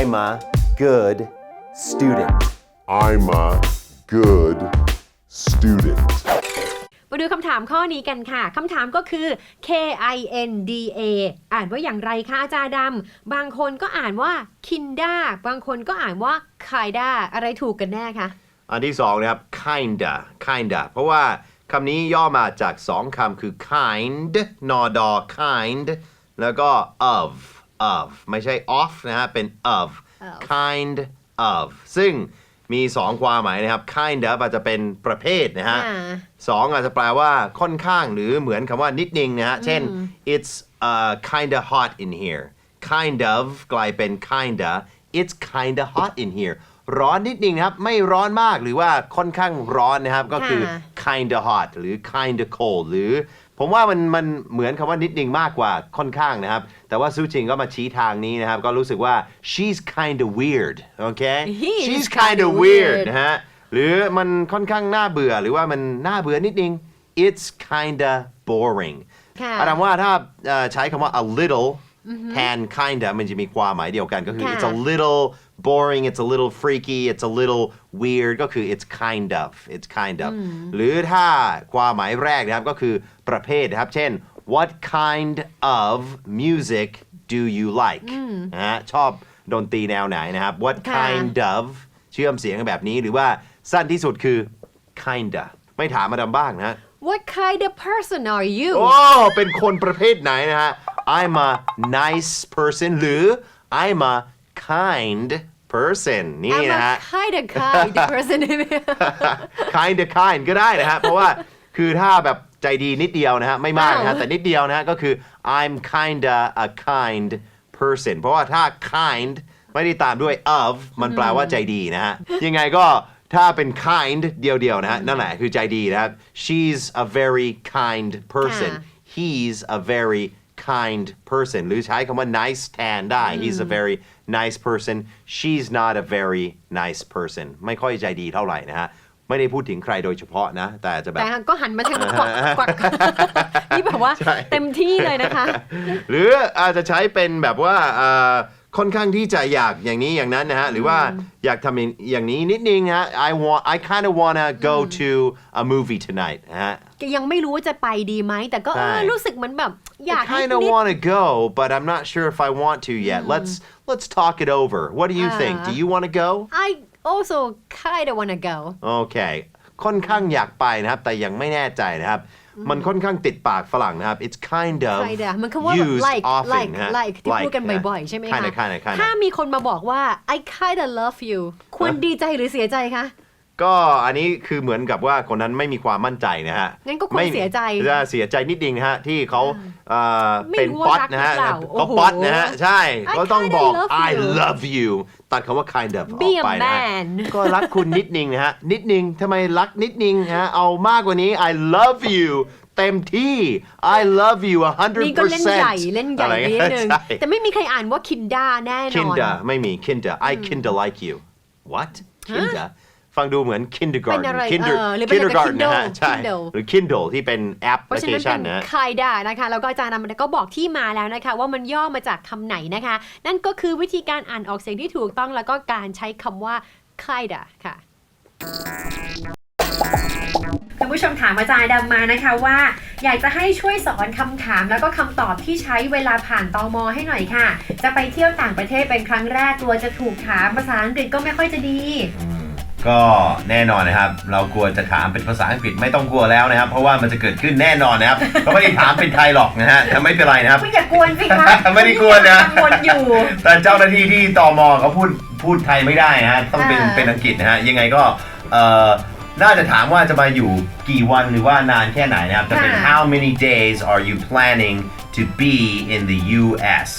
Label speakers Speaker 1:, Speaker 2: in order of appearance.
Speaker 1: I'm a good student
Speaker 2: I'm a good student.
Speaker 3: มาดูคำถามข้อนี้กันค่ะ คำถามก็คือ K I N D A อ่านว่าอย่างไรคะอาจารย์ดำ บางคนก็อ่านว่า kinda บางคนก็อ่านว่า kinda อะไรถูกกันแน่คะ
Speaker 4: อันที่สองนะครับ kinda kinda เพราะว่าคำนี้ย่อมาจากสองคำคือ kind นอดอ kind แล้วก็ of of ไม่ใช่ of นะฮะ เป็น of
Speaker 3: of
Speaker 4: kind of ซึ่งมีสองความหมายนะครับ kind of อาจจะเป็นประเภทนะฮะ
Speaker 3: อ่า
Speaker 4: สองอาจจะแปลว่าค่อนข้างหรือเหมือนคำว่านิดนึงนะฮะ เช่น it's uh, kinda hot in here kind of กลายเป็น kinda it's kinda hot in here ร้อนนิดนึงนะครับ ไม่ร้อนมากหรือว่าค่อนข้างร้อนนะครับ ก็คือ
Speaker 3: ค่ะ
Speaker 4: kinda hot หรือ kinda cold หรือผมว่ามันมันเหมือนคำว่านิดนึงมากกว่าค่อนข้างนะครับ แต่ว่าซูจิงก็มาชี้ทางนี้นะครับ ก็รู้สึกว่า she's kinda weird โอเค
Speaker 3: He is
Speaker 4: she's
Speaker 3: kinda
Speaker 4: kinda weird
Speaker 3: weird
Speaker 4: นะฮะหรือมันค่อนข้างน่าเบื่อหรือว่ามันน่าเบื่อนิดนึง it's kinda boring
Speaker 3: ค่ะ
Speaker 4: อาดามว่าถ้าเอ่อใช้คำว่า a little แทน kinda มันจะมีความหมายเดียวกันก็คือ
Speaker 3: ค่ะ
Speaker 4: it's a little boring it's a little freaky it's a little weird ก็คือ it's kind of it's kind of หรือถ้าความหมายแรกนะครับก็คือประเภทนะครับ เช่น what kind of music do you like นะฮะชอบดนตรีแนวไหนนะครับ what
Speaker 3: ค่ะ
Speaker 4: kind of เชื่อมเสียงกันแบบนี้หรือว่าสั้นที่สุดคือ kinda ไม่ถามมาดามบ้างนะฮะ
Speaker 3: What kind of person are you
Speaker 4: โอ้ เป็นคนประเภทไหนนะฮะ I'm a nice person หรือ I'm a kind person นี่
Speaker 3: I'm
Speaker 4: นะฮะ
Speaker 3: a kind of kind person
Speaker 4: kind of kind ก็ได้นะฮะ เพราะว่าคือถ้าแบบใจดีนิดเดียวนะฮะ ไม่มากนะฮะ
Speaker 3: อ้าว
Speaker 4: แต่นิดเดียวนะฮะ ก็คือ I'm kinda a kind person เพราะว่าถ้า kind ไม่ได้ตามด้วย of มันแปลว่าใจดีนะฮะ ยังไงก็ถ้าเป็น kind เดียวๆนะฮะ นั่นแหละคือใจดีนะครับ she's a very kind person
Speaker 3: ค่ะ
Speaker 4: he's a very kind person หรือใช้คำว่า nice แทนได้ he's a very nice person she's not a very nice person ไม่ค่อยใจดีเท่าไหร่นะฮะ ไม่ได้พูดถึงใครโดยเฉพาะนะ แต่จะแบบ
Speaker 3: แต่ก็หันมาทางกวักกวักนี่แบบว่า
Speaker 4: ใช่
Speaker 3: เต็มที่เลยนะคะ
Speaker 4: หรืออาจจะใช้เป็นแบบว่าเอ่อ ค่อนข้างที่จะอยากอย่างนี้อย่างนั้นนะฮะหรือว่าอยากทำอย่างนี้นิดนึงฮะ I want I kind of wanna go to a movie tonight นะฮะ
Speaker 3: ยังไม่รู้ว่าจะไปดีไหม แต่ก็เออ
Speaker 4: ใช่
Speaker 3: รู้สึกเหมือนแบบ อยาก
Speaker 4: I kind of
Speaker 3: นิด
Speaker 4: want to go, but I'm not sure if I want to yet. Let's let's talk it over. What do you think? Do you want to go?
Speaker 3: I also kind of wanna go
Speaker 4: โอเคค่อนข้างอยากไปนะครับ แต่ยังไม่แน่ใจนะครับ มันค่อนข้างติดปากฝรั่งนะครับ it's kind of
Speaker 3: kind of มันคือว่าแบบ
Speaker 4: used
Speaker 3: like
Speaker 4: often
Speaker 3: like
Speaker 4: นะฮะ
Speaker 3: like ที่พูดกัน
Speaker 4: like
Speaker 3: บ่อยๆ ใช่ไหมคะ
Speaker 4: kind of kind of kind
Speaker 3: ถ้า
Speaker 4: of
Speaker 3: มีคนมาบอกว่า I kind of love you ควรดีใจหรือเสียใจคะ
Speaker 4: ก็อันนี้คือเหมือนกับว่าคนนั้นไม่มีความมั่นใจนะฮะ
Speaker 3: งั้นก็คง
Speaker 4: ไม่
Speaker 3: เสียใจ
Speaker 4: จะเสียใจนิดนึงนะฮะที่เขาเอ่อ
Speaker 3: ไม่
Speaker 4: เป็น
Speaker 3: รู้ว่า
Speaker 4: ป๊อต
Speaker 3: รัก
Speaker 4: นะฮะ
Speaker 3: หรือเปล่า
Speaker 4: เขา
Speaker 3: โอ้โห
Speaker 4: ป๊อตนะฮะใช่
Speaker 3: I
Speaker 4: เขาต้อง
Speaker 3: kinda
Speaker 4: บอก
Speaker 3: love
Speaker 4: I
Speaker 3: you
Speaker 4: love you ตัดคำว่า kind of อ
Speaker 3: Be
Speaker 4: อก
Speaker 3: a
Speaker 4: ไปนะฮะ
Speaker 3: man
Speaker 4: ก็รักคุณนิดนึงนะฮะนิดนึงทำไมรักนิดนึงฮะเอามากกว่านี้ I love you เต็มที่ I love you 100%
Speaker 3: นี่ก็เล่นใหญ่เล่นใหญ่
Speaker 4: อะไร
Speaker 3: ไปนิดนึง
Speaker 4: ใช่
Speaker 3: แต่ไม่มีใครอ่านว่า kinda แน่นอน
Speaker 4: Kinda ไม่มี Kinda I Kinda like you what Kinda ฟังดูเหมือน kindergarten
Speaker 3: เป็นอะไร
Speaker 4: Kinder
Speaker 3: เออหรือเป็น
Speaker 4: kindergarten นะฮะ
Speaker 3: Kindle
Speaker 4: ใช่
Speaker 3: Kindle
Speaker 4: หรือ Kindle ที่เป็นแอปพ
Speaker 3: เพราะ
Speaker 4: ลิ
Speaker 3: ฉะ
Speaker 4: เค
Speaker 3: นั้น
Speaker 4: ชั
Speaker 3: เป็นน
Speaker 4: นะฮะ
Speaker 3: kinda นะคะ แล้วก็อาจารย์นำก็บอกที่มาแล้วนะคะ ว่ามันย่อมาจากคำไหนนะคะ นั่นก็คือวิธีการอ่านออกเสียงที่ถูกต้องแล้วก็การใช้คำว่า kinda ค่ะ คุณผู้ชมถามอาจารย์ดำมานะคะว่า อยากจะให้ช่วยสอนคำถามแล้วก็คำตอบที่ใช้เวลาผ่านตอมอให้หน่อยค่ะ จะไปเที่ยวต่างประเทศเป็นครั้งแรกกลัวจะถูกถามภาษาอังกฤษก็ไม่ค่อยจะดี
Speaker 4: ก็แน่นอนนะครับ เรากลัวจะถามเป็นภาษาอังกฤษไม่ต้องกลัวแล้วนะครับ เพราะว่ามันจะเกิดขึ้นแน่นอนนะครับก็ไม่ได้ถามเป็นไทยหรอกนะฮะแต่ไม่เป็นไรนะครับ
Speaker 3: ไม่อย่ากวนสิคะ
Speaker 4: ไม่ได้กวนนะ
Speaker 3: กังวลอยู่
Speaker 4: แต่เจ้าหน้าที่ที่ตมเขาพูดพูดไทยไม่ได้นะฮะต้องเป็น
Speaker 3: อ่า
Speaker 4: เป็นอังกฤษนะฮะยังไงก็เอ่อน่าจะถามว่าจะมาอยู่กี่วันหรือว่านานแค่ไหนนะครับจะเป็น
Speaker 3: ค่ะ
Speaker 4: how many days are you planning to be in the U.S.